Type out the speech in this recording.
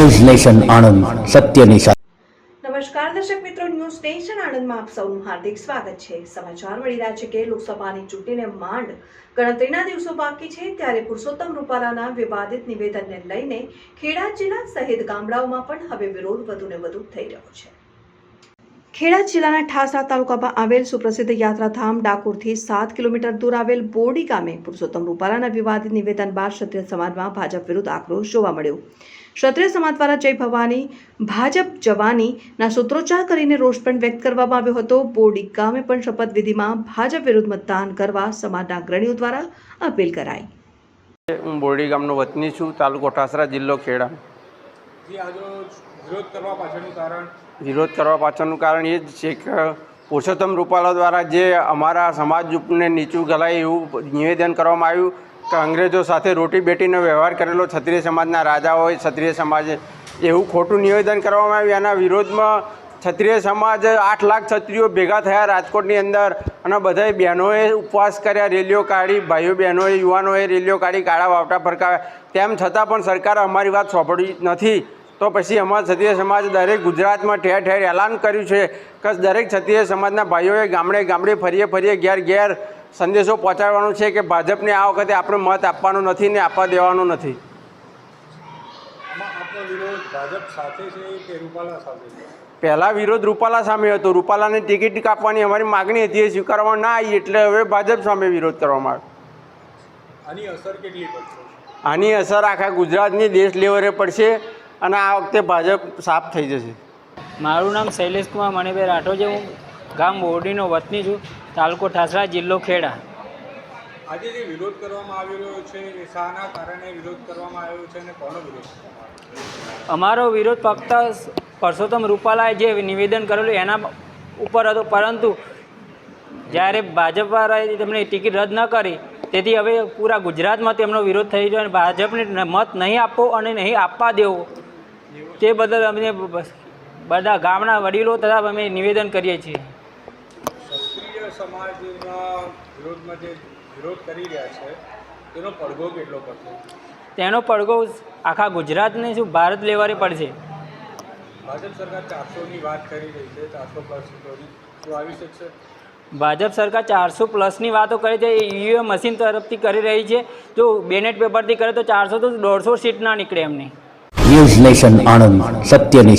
News nation Anand સત્યની સાથે નમસ્કાર દર્શક મિત્રો ન્યૂઝ નેશન આણંદમાં આપ સૌનું હાર્દિક સ્વાગત છે. સમાચાર મળી રહ્યા છે કે લોકસભાની ચૂંટણીને માંડ ગણતરીના દિવસો બાકી છે, ત્યારે પુરુષોત્તમ રૂપાલાના વિવાદિત નિવેદનને લઈને ખેડા જિલ્લા સહિત ગામડાઓમાં પણ હવે વિરોધ વધુને વધુ થઈ રહ્યો છે. ખેડા જિલ્લાના ઠાસરા તાલુકામાં આવેલ સુપ્રસિદ્ધ યાત્રાધામ ડાકોરથી સાત કિલોમીટર દૂર આવેલ બોરડી ગામે પુરુષોત્તમ રૂપાલાના વિવાદિત નિવેદન બાદ ક્ષત્રિય સમાજમાં ભાજપ વિરુદ્ધ આક્રોશ જોવા મળ્યો. ક્ષત્રિય સમાજ દ્વારા જય ભવાની, ભાજપ જવાનીના સૂત્રોચ્ચાર કરીને રોષ પણ વ્યક્ત કરવામાં આવ્યો હતો. બોરડી ગામે પણ શપથવિધિમાં ભાજપ વિરુદ્ધ મતદાન કરવા સમાજના અગ્રણીઓ દ્વારા અપીલ કરાઈ. હું બોરડી ગામનો વતની છું, તાલુકો ઠાસરા, જિલ્લો ખેડા. વિરોધ કરવા પાછળનું કારણ? એ જ છે કે પુરુષોત્તમ રૂપાલા દ્વારા જે અમારા સમાજને નીચું ગલાય એવું નિવેદન કરવામાં આવ્યું કે અંગ્રેજો સાથે રોટી બેટીનો વ્યવહાર કરેલો ક્ષત્રિય સમાજના રાજાઓએ ક્ષત્રિય સમાજે એવું ખોટું નિવેદન કરવામાં આવ્યું. એના વિરોધમાં ક્ષત્રિય સમાજ આઠ લાખ ક્ષત્રિયો ભેગા થયા રાજકોટની અંદર અને બધાય બહેનોએ ઉપવાસ કર્યા, રેલીઓ કાઢી, ભાઈઓ બહેનોએ, યુવાનોએ રેલીઓ કાઢી, કાળા વાવટા ફરકાવ્યા. તેમ છતાં પણ સરકારે અમારી વાત સાંભળી નથી. તો પછી અમારા ક્ષત્રિય સમાજ દરેક ગુજરાતમાં ઠેર ઠેર એલાન કર્યું છે કે દરેક ક્ષત્રિય સમાજના ભાઈઓએ ગામડે ગામડે ફરીએ ફરીએ ઘેર ઘેર સંદેશો પહોંચાડવાનો છે કે ભાજપને આ વખતે આપણે મત આપવાનો નથી ને આપવા દેવાનો નથી. પહેલાં વિરોધ રૂપાલા સામે હતો. રૂપાલાને ટિકિટ કાપવાની અમારી માગણી હતી એ સ્વીકારવામાં ના આવી એટલે હવે ભાજપ સામે વિરોધ કરવામાં આવ્યો. આની અસર આની અસર આખા ગુજરાતની દેશ લેવલે પડશે. અને આ વખતે ભાજપ સાફ થઈ જશે. મારું નામ શૈલેષ કુમાર મણિભાઈ રાઠોડ છે. હું ગામ બોરડીનો વતની છું. તાલુકો ઠાસરા જિલ્લો ખેડા. આજે જે વિરોધ કરવામાં આવી રહ્યો છે એ શાના કારણે વિરોધ કરવામાં આવ્યો છે અને કોનો વિરોધ? અમારો વિરોધ ફક્ત પરસોત્તમ રૂપાલાએ જે નિવેદન કરેલું એના ઉપર હતો. પરંતુ જ્યારે ભાજપવાળાએ તેમણે ટિકિટ રદ ન કરી તેથી હવે પૂરા ગુજરાતમાં તેમનો વિરોધ થઈ રહ્યો અને ભાજપને મત નહીં આપવો અને નહીં આપવા દેવો. તે બદલ અમને બધા ગામના વડીલો તથા અમે નિવેદન કરીએ છીએ. ક્ષત્રિય સમાજના વિરોધમાં જે વિરોધ કરી રહ્યા છે તેનો પડઘો કેટલો પડશે? તેનો પડઘો આખા ગુજરાતને શું ભારત લેવલે પડશે? ભાજપ સરકાર ચારસોની વાત કરી રહી છે ચારસો પ્લસ સીટોની. આવી શકશે? ભાજપ સરકાર ચારસો પ્લસની વાતો કરે છે ઈવીએમ મશીન તરફથી કરી રહી છે. જો બેનેટ પેપરથી કરે તો ચારસો તો દોઢસો સીટ ના નીકળે એમની. નેશન આણંદ સત્યની સાથે